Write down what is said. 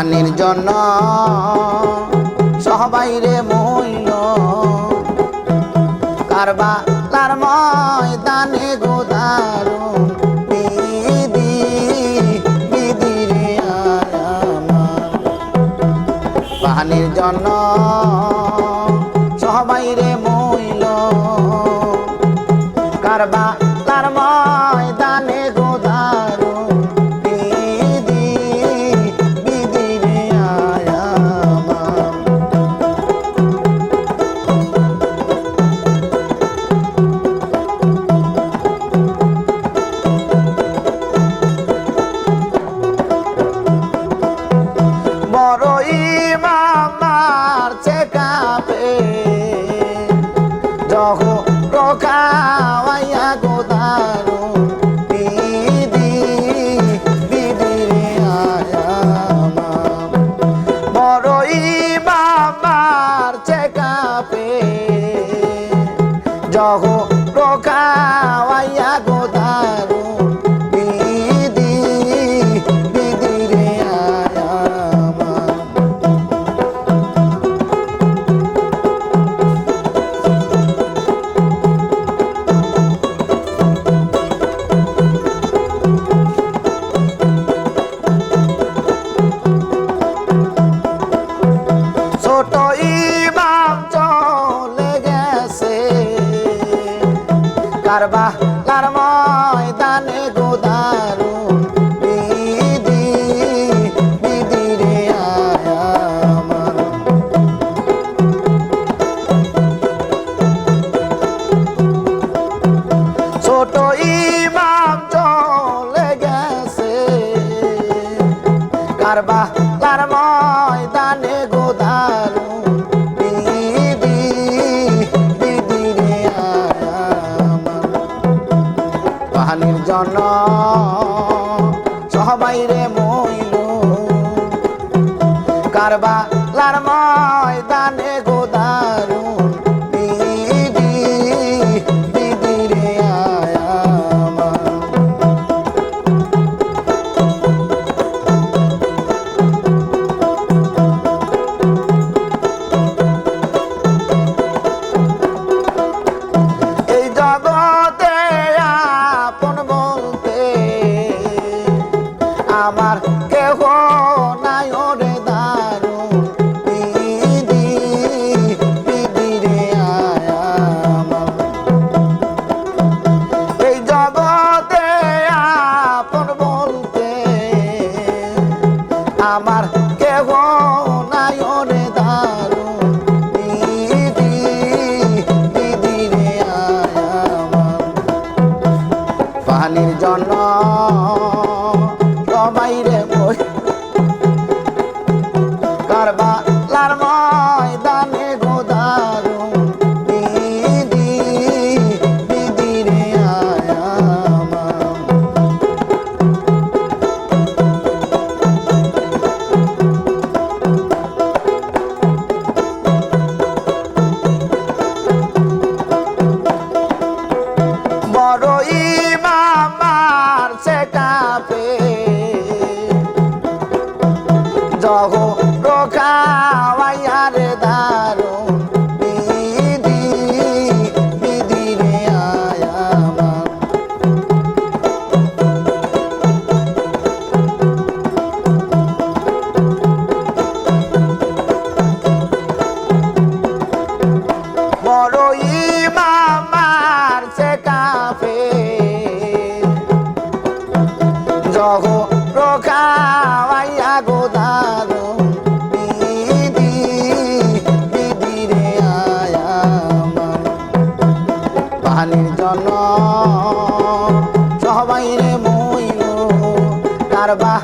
পানির জন্য। সবাই রে মইল কারবা লার ময়দানে গোদারুন বিদি বিদি রে আমার পানির জন্য সবাই রে মইল কারবা লার ময়দানে গোদারু। বিদি বিদি রে আয়ামান ছোট ইমাম চলে গেছে। কারবা পানির জন সবাই রে মইল। কারবা লার ময়দানে আমার কেহ নাই ওরে দারুণ বিধি বিধি রে এই জগতে আপন বলতে আমার কেহ নাই ওরে দারুণ পানির জন্য সবাই রে রখাওয়াইয়ার দারুণ পানির জন্য সবাই রে মইল কারবা